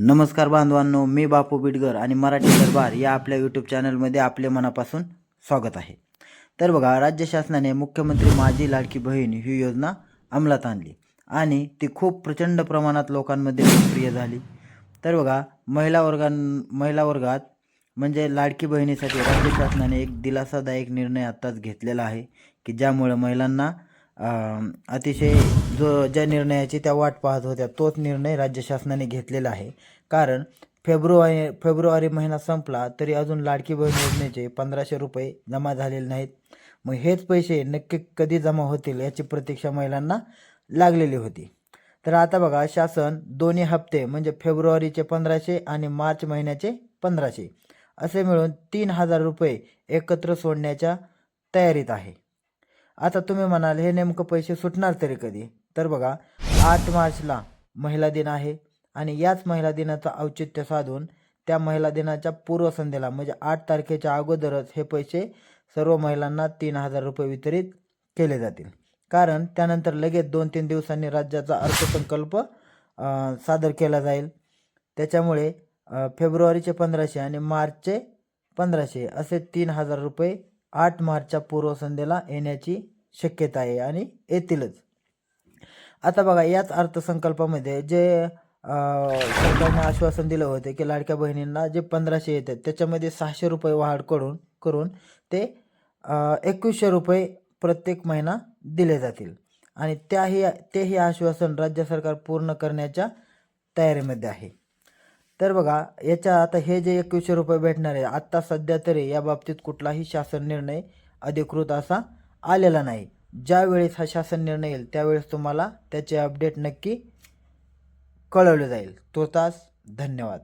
नमस्कार बांधवांनो मी बापू बिडगर आणि मराठी दरबार या आपल्या यूट्यूब चॅनलमध्ये आपले मनापासून स्वागत आहे. तर बघा राज्य शासनाने मुख्यमंत्री माझी लाडकी बहीण ही योजना अंमलात आणली आणि ती खूप प्रचंड प्रमाणात लोकांमध्ये लोकप्रिय झाली. तर बघा महिला वर्गां महिला वर्गात म्हणजे लाडकी बहिणीसाठी राज्य शासनाने एक दिलासादायक निर्णय आत्ताच घेतलेला आहे की ज्यामुळं महिलांना अतिशय जो ज्या निर्णयाची त्या वाट पाहत होत्या तोच निर्णय राज्य शासनाने घेतलेला आहे. कारण फेब्रुवारी फेब्रुवारी महिना संपला तरी अजून लाडकी बहीण योजनेचे पंधराशे रुपये जमा झालेले नाहीत. मग हेच पैसे नक्की कधी जमा होतील याची प्रतीक्षा महिलांना लागलेली होती. तर आता बघा शासन दोन्ही हप्ते म्हणजे फेब्रुवारीचे पंधराशे आणि मार्च महिन्याचे पंधराशे असे मिळून तीन हजार रुपये एकत्र सोडण्याच्या तयारीत आहे. आता तुम्ही म्हणाल हे नेमकं पैसे सुटणार तरी कधी? तर बघा आठ मार्चला महिला दिन आहे आणि याच महिला दिनाचं औचित्य साधून त्या महिला दिनाच्या पूर्वसंध्येला म्हणजे आठ तारखेच्या अगोदरच हे पैसे सर्व महिलांना तीन हजार रुपये वितरित केले जातील. कारण त्यानंतर लगेच दोन तीन दिवसांनी राज्याचा अर्थसंकल्प सादर केला जाईल. त्याच्यामुळे फेब्रुवारीचे पंधराशे आणि मार्चचे पंधराशे असे तीन हजार रुपये आठ मार्चच्या पूर्वसंध्येला येण्याची शक्यता आहे आणि येतीलच. आता बघा याच अर्थसंकल्पामध्ये जे सरकारने आश्वासन दिलं होतं की लाडक्या बहिणींना जे पंधराशे येतात त्याच्यामध्ये सहाशे रुपये वाढ करून करून ते एकवीसशे रुपये प्रत्येक महिना दिले जातील. आणि त्याही तेही आश्वासन राज्य सरकार पूर्ण करण्याच्या तयारीमध्ये आहे. तर बघा याच्या आता हे जे एकवीसशे रुपये भेटणार आहे आत्ता सध्या तरी या बाबतीत कुठलाही शासन निर्णय अधिकृत असा आलेला नाही. ज्यावेळेस हा शासन निर्णय येईल त्यावेळेस तुम्हाला त्याचे अपडेट नक्की कळवले जाईल. तो तास धन्यवाद.